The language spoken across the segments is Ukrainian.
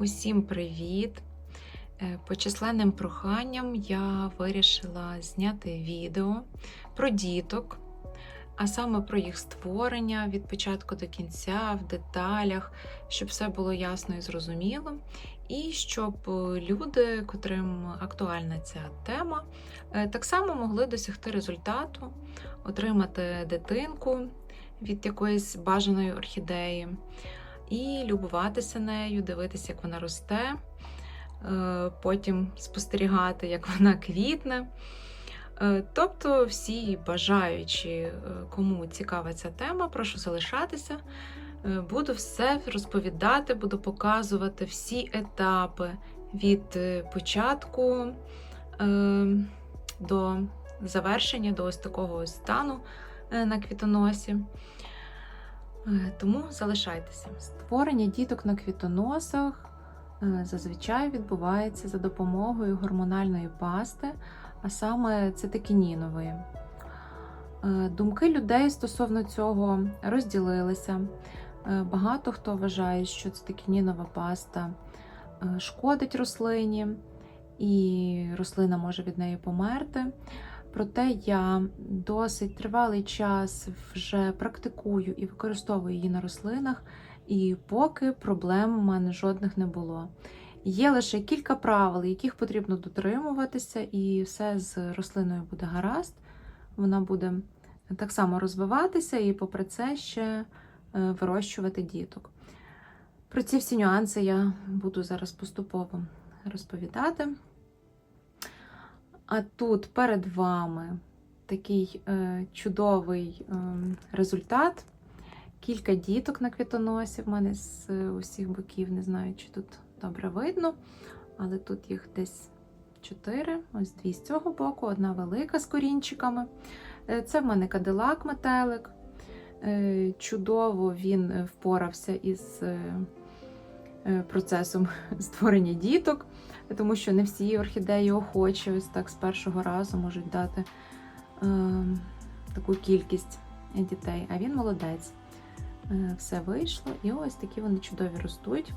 Усім привіт! Е, По численним проханням я вирішила зняти відео про діток, а саме про їх створення від початку до кінця, в деталях, щоб все було ясно і зрозуміло, і щоб е, люди, котрим актуальна ця тема, е, так само могли досягти результату, отримати дитинку від якоїсь бажаної орхідеї і любуватися нею, дивитися, як вона росте, е, потім спостерігати, як вона квітне. Е, Тобто, всі бажаючі, е, кому цікава ця тема, прошу залишатися. Буду все розповідати, буду показувати всі етапи від початку до завершення, до ось такого стану на квітоносі. Е, Тому залишайтеся. Створення діток на квітоносах е, зазвичай відбувається за допомогою гормональної пасти, а саме цитокінінової. Е, Думки людей стосовно цього розділилися. Багато хто вважає, що цитокінінова паста шкодить рослині, і рослина може від неї померти. Проте я досить тривалий час вже практикую і використовую її на рослинах, і поки проблем у мене жодних не було. Є лише кілька правил, яких потрібно дотримуватися, і все з рослиною буде гаразд. Вона буде так само розвиватися і, попри це, ще е, вирощувати діток. Про ці всі нюанси я буду зараз поступово розповідати. А тут перед вами такий е, чудовий е, результат. Кілька діток на квітоносі в мене з е, усіх боків. Не знаю, чи тут добре видно, але тут їх десь чотири. Ось дві з цього боку, одна велика з корінчиками. Е, це в мене кадилак метелик. Е, чудово він впорався із процесом створення діток тому що не всі орхідеї охочі ось так з першого разу можуть дати е, таку кількість дітей. А він молодець. Е, все вийшло, і ось такі вони чудові ростуть.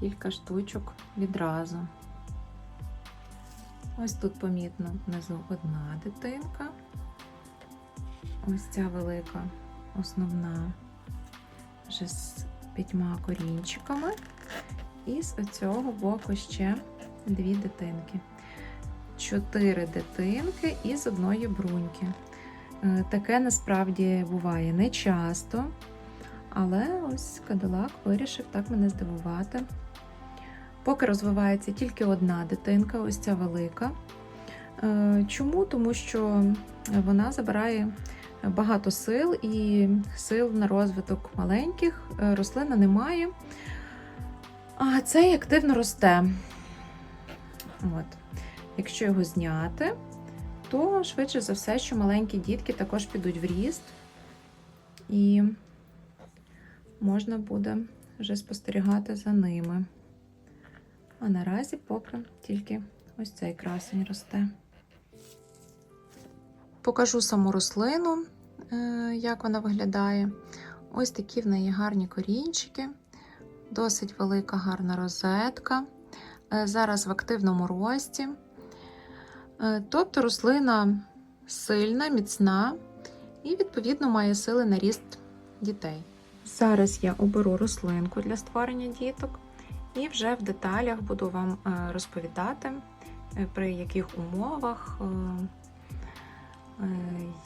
Кілька штучок відразу. Ось тут помітно внизу одна дитинка. Ось ця велика основна вже з п'ятьма корінчиками. І з оцього боку ще дві дитинки. Чотири дитинки із одної бруньки. Е, Таке насправді буває не часто, але ось Кадилак вирішив так мене здивувати. Поки розвивається тільки одна дитинка, ось ця велика. Е, Чому? Тому що вона забирає багато сил і сил на розвиток маленьких, е, рослина не має. А цей активно росте. От. Якщо його зняти, то швидше за все, що маленькі дітки також підуть в ріст, і можна буде вже спостерігати за ними. А наразі поки тільки ось цей красень росте. Покажу саму рослину, е, як вона виглядає. Ось такі в неї гарні корінчики. Досить велика гарна розетка. Е, Зараз в активному рості. Е, Тобто рослина сильна, міцна і, відповідно, має сили на ріст дітей. Зараз я оберу рослинку для створення діток і вже в деталях буду вам розповідати, при яких умовах,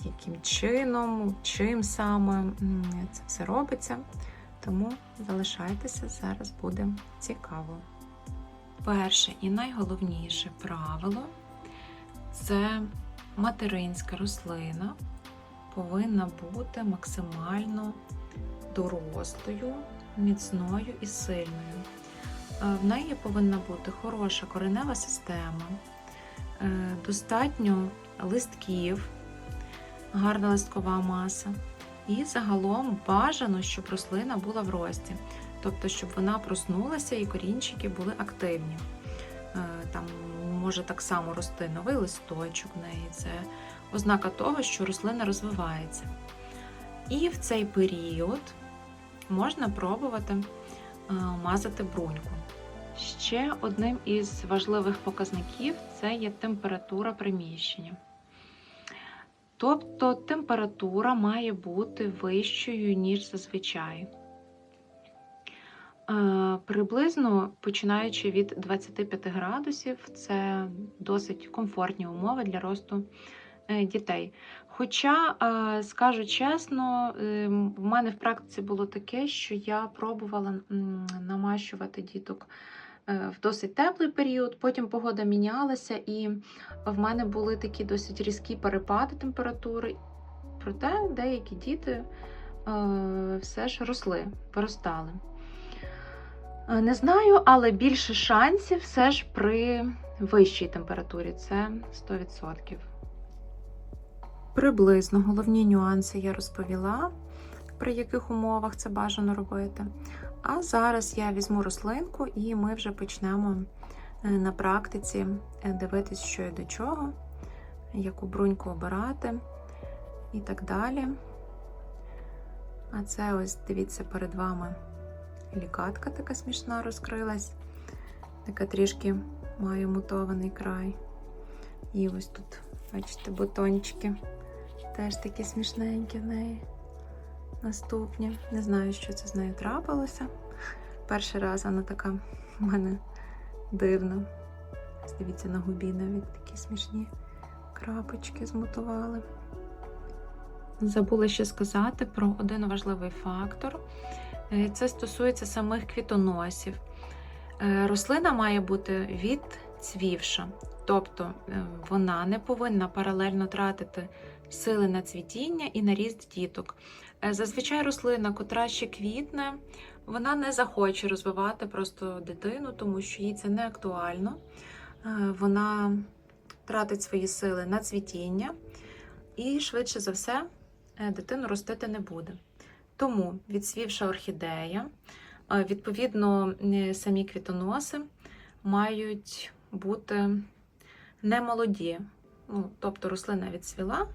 яким чином, чим саме це все робиться. Тому залишайтеся, зараз буде цікаво. Перше і найголовніше правило це материнська рослина повинна бути максимально дорослою, міцною і сильною. Е, В неї повинна бути хороша коренева система, е, достатньо листків, гарна листкова маса. І загалом бажано, щоб рослина була в рості, тобто, щоб вона проснулася і корінчики були активні. Е, Там може так само рости новий листочок в неї. Це ознака того, що рослина розвивається. І в цей період можна пробувати е, мазати бруньку. Ще одним із важливих показників це є температура приміщення. Тобто температура має бути вищою, ніж зазвичай. Е, Приблизно починаючи від 25 градусів, це досить комфортні умови для росту е, дітей. Хоча, е, скажу чесно, в мене в практиці було таке, що я пробувала намащувати діток в досить теплий період, потім погода мінялася, і в мене були такі досить різкі перепади температури. Проте деякі діти е, все ж росли, виростали. Е, Не знаю, але більше шансів все ж при вищій температурі це 100%. Приблизно головні нюанси я розповіла, при яких умовах це бажано робити. А зараз я візьму рослинку і ми вже почнемо е, на практиці е, дивитись, що і до чого, яку бруньку обирати і так далі. А це ось дивіться перед вами лікатка така смішна розкрилась, така трішки має мутований край. І ось тут, бачите, бутончики. Теж такі смішненькі в неї. Наступні. Не знаю, що це з нею трапилося. Перший раз вона така в мене дивна. Дивіться, на губі навіть такі смішні крапочки змутували. Забула ще сказати про один важливий фактор. Е, Це стосується самих квітоносів. Е, Рослина має бути відцвівша, тобто е, вона не повинна паралельно тратити сили на цвітіння і на ріст діток. Е, Зазвичай рослина, котра ще квітне, вона не захоче розвивати просто дитину, тому що їй це не актуально. Е, Вона тратить свої сили на цвітіння і швидше за все е, дитину ростити не буде. Тому відсвівша орхідея, відповідно, самі квітоноси мають бути не молоді. Ну, тобто рослина відсвіла,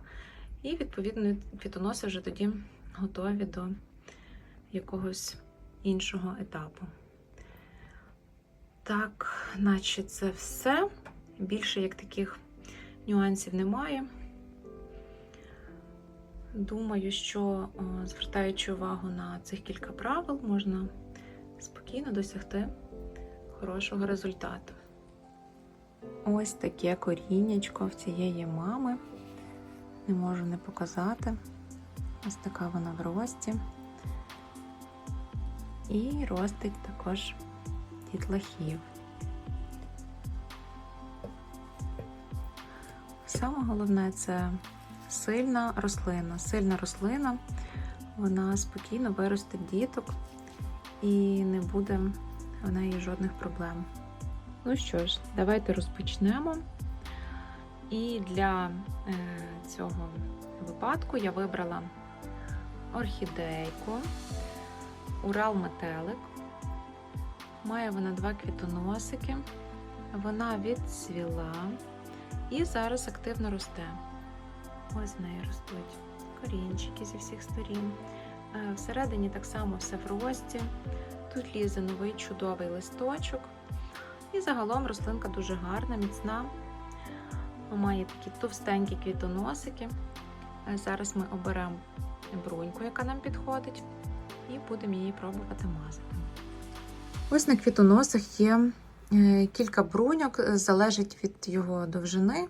і, відповідно, квітоноси вже тоді готові до якогось іншого етапу. Так, наче це все. Більше як таких нюансів немає. Думаю, що звертаючи увагу на цих кілька правил, можна спокійно досягти хорошого результату. Ось таке коріннячко в цієї мами. Не можу не показати. Ось така вона в рості. І ростить також дітлахів. Саме головне це сильна рослина. Сильна рослина, вона спокійно виростить діток і не буде в неї жодних проблем. Ну що ж, давайте розпочнемо. І для е, цього випадку я вибрала орхідейку, Урал метелик. Має вона два квітоносики. Вона відцвіла і зараз активно росте. Ось з неї ростуть корінчики зі всіх сторін. Е, Всередині так само все в рості. Тут лізе новий чудовий листочок. І загалом рослинка дуже гарна, міцна. Має такі товстенькі квітоносики. Е, Зараз ми оберемо бруньку, яка нам підходить, і будемо її пробувати мазати. Ось на квітоносах є е, кілька бруньок, залежить від його довжини.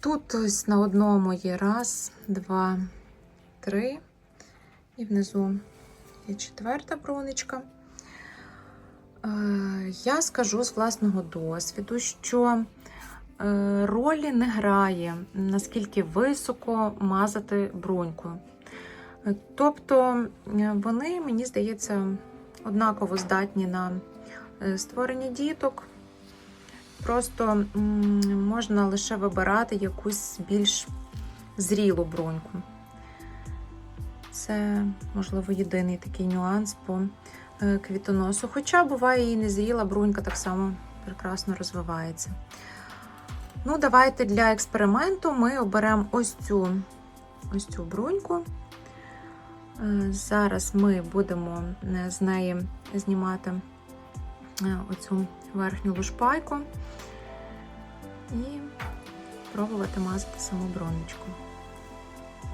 Тут ось на одному є раз, два, три. І внизу є четверта брунечка. Е, Я скажу з власного досвіду, що е, ролі не грає, наскільки високо мазати бруньку. Тобто е, вони, мені здається, однаково здатні на е, створення діток. Просто можна лише вибирати якусь більш зрілу бруньку. Це, можливо, єдиний такий нюанс по е, квітоносу. Хоча буває і незріла брунька так само прекрасно розвивається. Ну, давайте для експерименту ми оберемо ось цю, ось цю бруньку. Е, Зараз ми будемо е, з неї знімати е, оцю верхню лушпайку і пробувати мазати саму бронечку.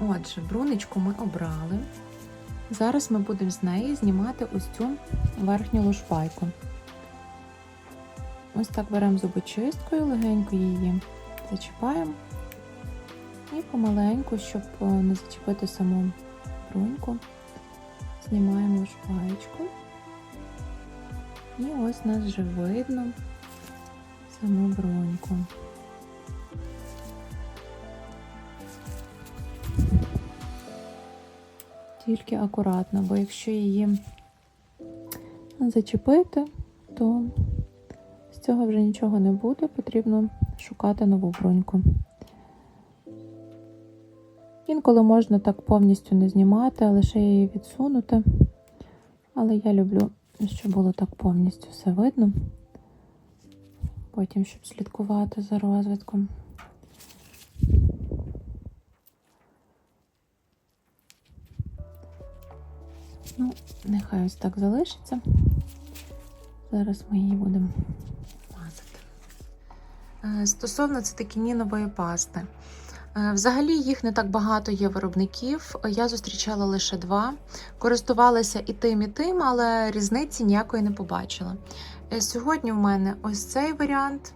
Отже, брунечку ми обрали. Зараз ми будемо з неї знімати ось цю верхню лушпайку. Ось так беремо зубочисткою, легенько її зачіпаємо і помаленьку, щоб не зачепити саму бруньку, знімаємо лушпаєчку. І ось нас вже видно саму броньку. Тільки акуратно, бо якщо її зачепити, то з цього вже нічого не буде, потрібно шукати нову броньку. Інколи можна так повністю не знімати, а лише її відсунути. Але я люблю, щоб було так повністю все видно. Потім, щоб слідкувати за розвитком. Ну, нехай ось так залишиться. Зараз ми її будемо мазати. Е, Стосовно цитокінінової пасти. Е, Взагалі їх не так багато є виробників. Я зустрічала лише два. Користувалася і тим, і тим, але різниці ніякої не побачила. Е, Сьогодні в мене ось цей варіант.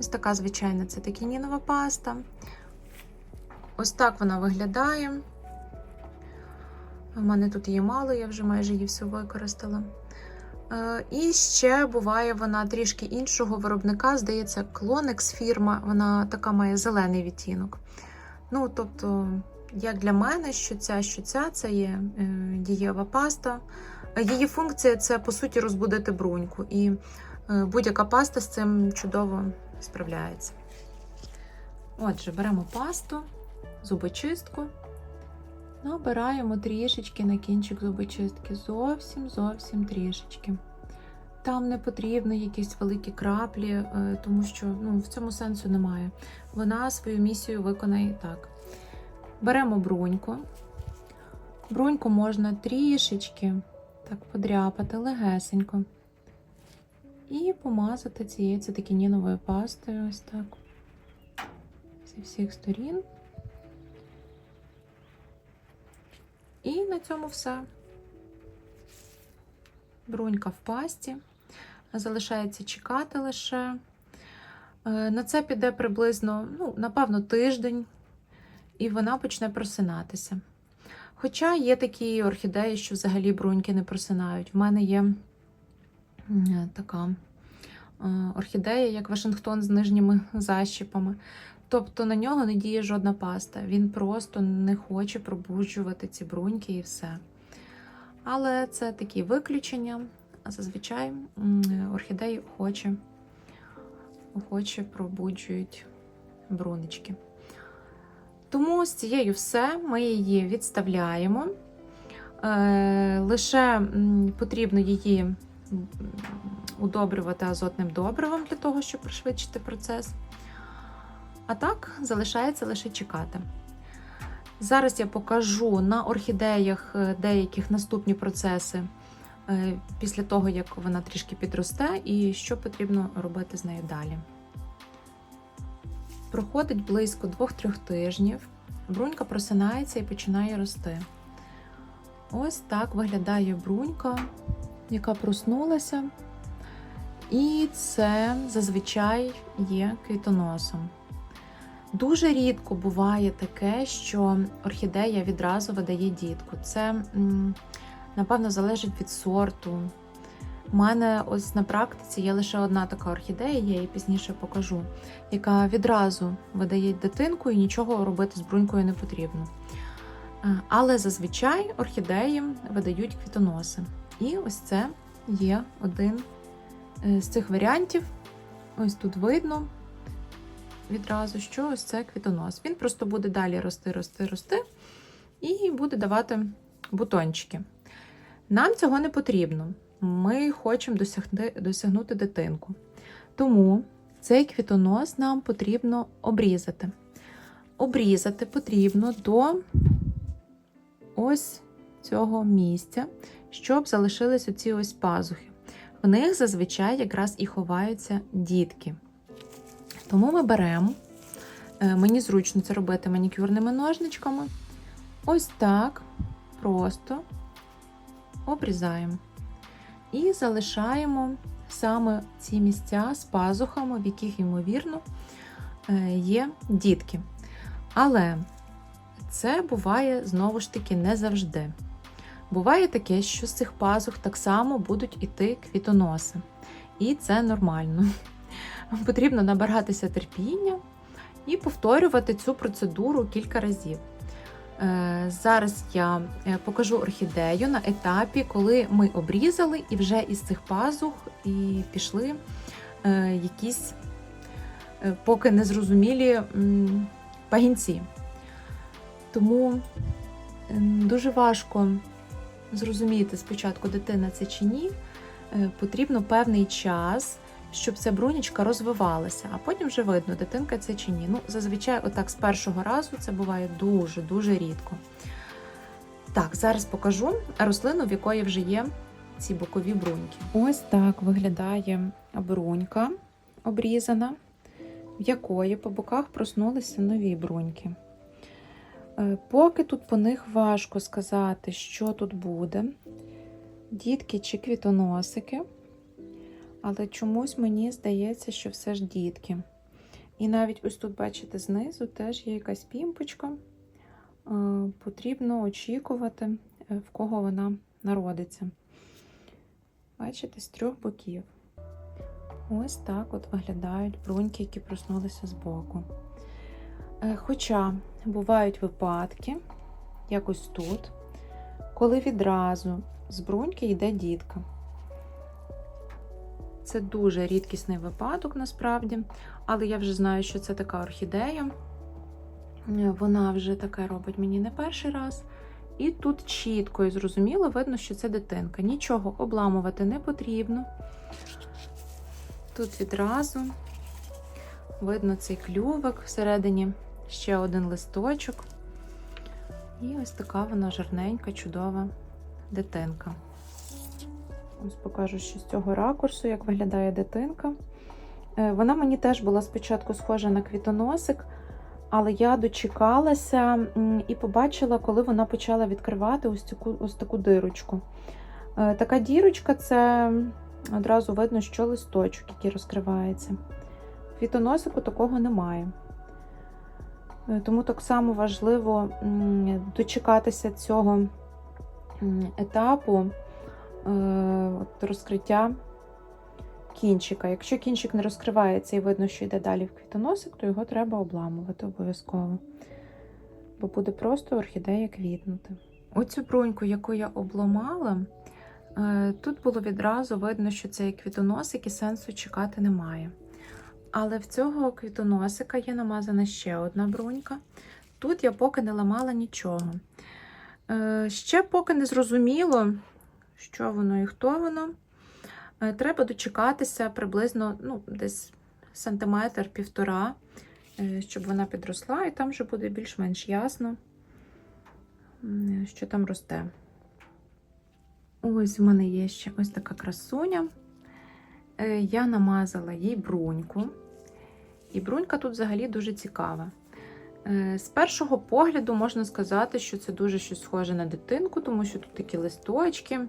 Ось така звичайна цитокінінова паста. Ось так вона виглядає. У мене тут її мало, я вже майже її всю використала. Е, І ще буває вона трішки іншого виробника, здається, Клонекс фірма, вона така має зелений відтінок. Ну, тобто, як для мене, що ця, що ця, це є е, дієва паста. Е, Її функція це, по суті, розбудити бруньку. І будь-яка паста з цим чудово справляється. Отже, беремо пасту, зубочистку. Набираємо трішечки на кінчик зубочистки. Зовсім зовсім трішечки. Там не потрібно якісь великі краплі, е, тому що ну, в цьому сенсу немає. Вона свою місію виконає так. Беремо бруньку. Бруньку можна трішечки так подряпати легесенько. І помазати цією цитокініновою пастою ось так. Зі всіх сторін. І на цьому все. Брунька в пасті. Залишається чекати лише. Е, На це піде приблизно, ну, напевно, тиждень, і вона почне просинатися. Хоча є такі орхідеї, що взагалі бруньки не просинають. В мене є така е, орхідея, як Вашингтон з нижніми защіпами. Тобто на нього не діє жодна паста. Він просто не хоче пробуджувати ці бруньки і все. Але це такі виключення. Зазвичай орхідеї охоче, охоче пробуджують брунички. Тому з цією все ми її відставляємо. Е, лише потрібно її удобрювати азотним добривом для того, щоб пришвидшити процес. А так залишається лише чекати. Зараз я покажу на орхідеях е, деяких наступні процеси е, після того, як вона трішки підросте, і що потрібно робити з нею далі. Проходить близько 2-3 тижнів, брунька просинається і починає рости. Ось так виглядає брунька, яка проснулася. І це зазвичай є квітоносом. Дуже рідко буває таке, що орхідея відразу видає дітку. Це, напевно, залежить від сорту. У мене ось на практиці є лише одна така орхідея, я її пізніше покажу, яка відразу видає дитинку і нічого робити з брунькою не потрібно. Е, Але зазвичай орхідеї видають квітоноси. І ось це є один е, з цих варіантів. Ось тут видно відразу, що ось це квітонос. Він просто буде далі рости, рости, рости і буде давати бутончики. Нам цього не потрібно. Ми хочемо досягти, досягнути дитинку. Тому цей квітонос нам потрібно обрізати. Обрізати потрібно до ось цього місця, щоб залишились оці ось пазухи. В них зазвичай якраз і ховаються дітки. Тому ми беремо, е, мені зручно це робити манікюрними ножничками. Ось так просто обрізаємо. І залишаємо саме ці місця з пазухами, в яких, ймовірно, е, є дітки. Але це буває знову ж таки не завжди. Буває таке, що з цих пазух так само будуть іти квітоноси. І це нормально. Потрібно набиратися терпіння і повторювати цю процедуру кілька разів. Е, Зараз я е, покажу орхідею на етапі, коли ми обрізали і вже із цих пазух і пішли е, якісь поки незрозумілі пагінці. Тому дуже важко зрозуміти спочатку, дитина це чи ні. Потрібно певний час, щоб ця брунічка розвивалася, а потім вже видно, дитинка це чи ні. Ну, зазвичай, отак з першого разу це буває дуже-дуже рідко. Так, зараз покажу рослину, в якої вже є ці бокові бруньки. Ось так виглядає брунька обрізана, в якої по боках проснулися нові бруньки. Е, Поки тут по них важко сказати, що тут буде. Дітки чи квітоносики. Але чомусь мені здається, що все ж дітки. І навіть ось тут, бачите, знизу теж є якась пімпочка. Е, Потрібно очікувати, е, в кого вона народиться. Бачите, з трьох боків. Ось так от виглядають бруньки, які проснулися збоку. Е, Хоча бувають випадки, якось тут, коли відразу з бруньки йде дітка. Це дуже рідкісний випадок насправді, але я вже знаю, що це така орхідея. Вона вже таке робить мені не перший раз. І тут чітко і зрозуміло видно, що це дитинка. Нічого обламувати не потрібно. Тут відразу видно цей клювик всередині ще один листочок. І ось така вона жарненька, чудова дитинка. Ось покажу ще з цього ракурсу, як виглядає дитинка. Е, Вона мені теж була спочатку схожа на квітоносик, але я дочекалася і побачила, коли вона почала відкривати ось таку, ось таку дирочку. Е, Така дірочка це одразу видно, що листочок, який розкривається. Квітоносику такого немає. Е, Тому так само важливо дочекатися цього етапу от розкриття кінчика. Якщо кінчик не розкривається і видно, що йде далі в квітоносик, то його треба обламувати обов'язково. Бо буде просто орхідея квітнути. Оцю бруньку, яку я обламала, е, тут було відразу видно, що це квітоносик і сенсу чекати немає. Але в цього квітоносика є намазана ще одна брунька. Тут я поки не ламала нічого. Е, Ще поки не зрозуміло, що воно і хто воно. Е, Треба дочекатися приблизно ну, десь сантиметр півтора, е, щоб вона підросла, і там вже буде більш-менш ясно, що там росте. Ось в мене є ще ось така красуня. Е, Я намазала їй бруньку. І брунька тут взагалі дуже цікава. Е, З першого погляду можна сказати, що це дуже щось схоже на дитинку, тому що тут такі листочки.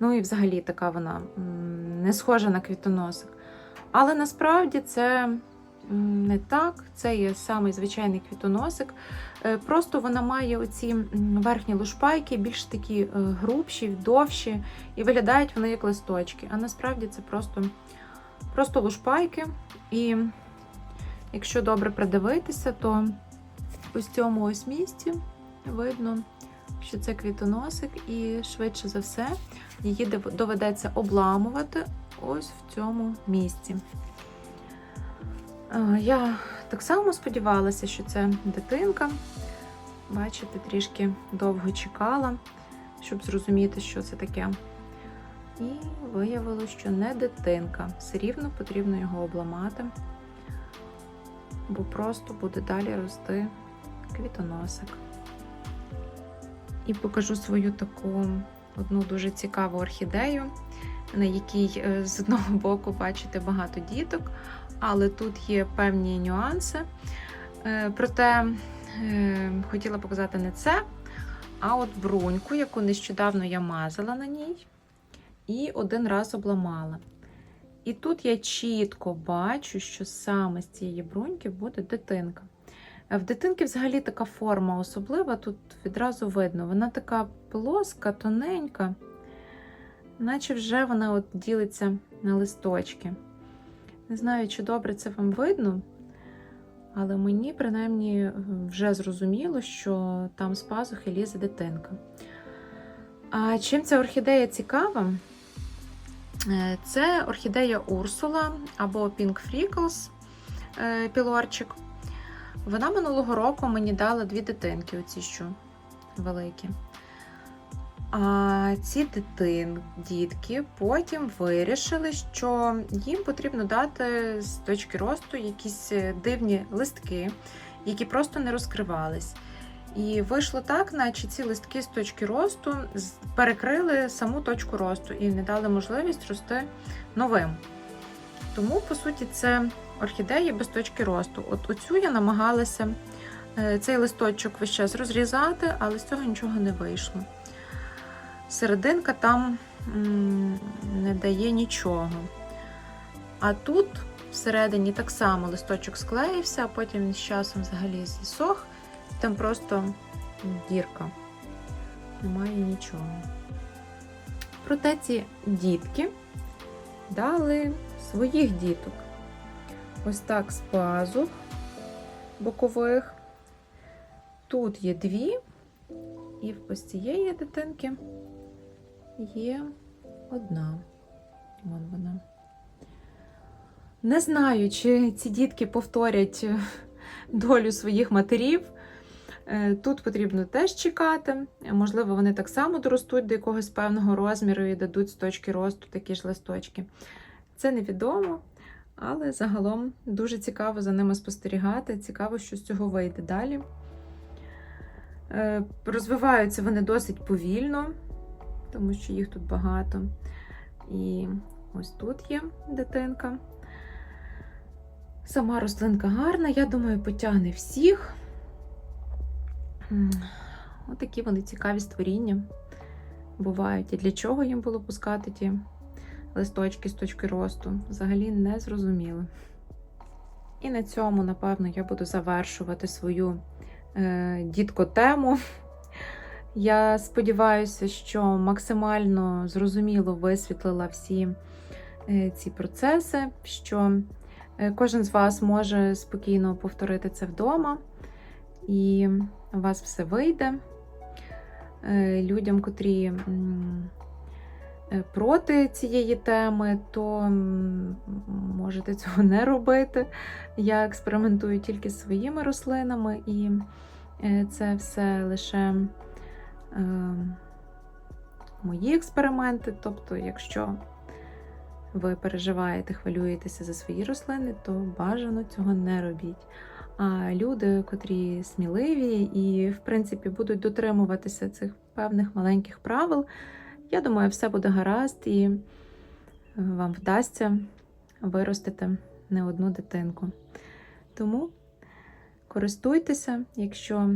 Ну і взагалі така вона не схожа на квітоносик. Але насправді це не так. Це є самий звичайний квітоносик. Е, Просто вона має оці верхні лушпайки, більш такі е, грубші, довші, і виглядають вони як листочки. А насправді це просто, просто лушпайки. І якщо добре придивитися, то ось цьому ось місці видно, що це квітоносик, і швидше за все її доведеться обламувати ось в цьому місці. Е, Я так само сподівалася, що це дитинка. Бачите, трішки довго чекала, щоб зрозуміти, що це таке. І виявилося, що не дитинка. Все рівно потрібно його обламати, бо просто буде далі рости квітоносик. І покажу свою таку одну дуже цікаву орхідею, на якій е, з одного боку бачите багато діток, але тут є певні нюанси. Е, Проте е, хотіла показати не це, а от бруньку, яку нещодавно я мазала на ній, і один раз обламала. І тут я чітко бачу, що саме з цієї бруньки буде дитинка. Е, В дитинки взагалі така форма особлива, тут відразу видно. Вона така плоска, тоненька, наче вже вона от ділиться на листочки. Не знаю, чи добре це вам видно, але мені принаймні вже зрозуміло, що там з пазухи лізе дитинка. А чим ця орхідея цікава? Е, Це орхідея Урсула або Pink Freckles е, пілорчик. Вона минулого року мені дала дві дитинки, оці що великі. А ці дитин, дітки потім вирішили, що їм потрібно дати з точки росту якісь е, дивні листки, які просто не розкривались. І вийшло так, наче ці листки з точки росту перекрили саму точку росту і не дали можливість рости новим. Тому, по суті, це орхідеї без точки росту. От оцю я намагалася е, цей листочок весь час розрізати, але з цього нічого не вийшло. Серединка там не дає нічого. А тут всередині так само листочок склеївся, а потім він з часом взагалі зісох. Там просто дірка. Немає нічого. Проте ці дітки дали своїх діток. Ось так з пазух бокових. Тут є дві, і ось цієї дитинки є одна. Вон вона. Не знаю, чи ці дітки повторять долю своїх матерів. Е, Тут потрібно теж чекати. Можливо, вони так само доростуть до якогось певного розміру і дадуть з точки росту такі ж листочки. Це невідомо, але загалом дуже цікаво за ними спостерігати. Цікаво, що з цього вийде далі. Е, Розвиваються вони досить повільно, тому що їх тут багато. І ось тут є дитинка. Сама рослинка гарна, я думаю, потягне всіх. Отакі вони цікаві створіння бувають. І для чого їм було пускати ті листочки з точки росту? Взагалі не зрозуміло. І на цьому, напевно, я буду завершувати свою е, дітко-тему. Я сподіваюся, що максимально зрозуміло висвітлила всі е, ці процеси, що е, кожен з вас може спокійно повторити це вдома, і у вас все вийде. Е, Людям, котрі е, проти цієї теми, то можете цього не робити. Я експериментую тільки своїми рослинами, і е, це все лише мої експерименти. Тобто, якщо ви переживаєте, хвилюєтеся за свої рослини, то бажано цього не робіть. Люди, котрі сміливі і, в принципі, будуть дотримуватися цих певних маленьких правил, я думаю, все буде гаразд і е, вам вдасться виростити не одну дитинку. Тому користуйтеся, якщо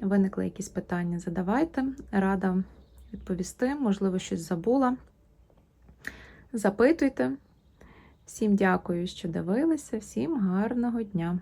виникли якісь питання, задавайте. Рада відповісти, можливо, щось забула. Запитуйте. Всім дякую, що дивилися, всім гарного дня!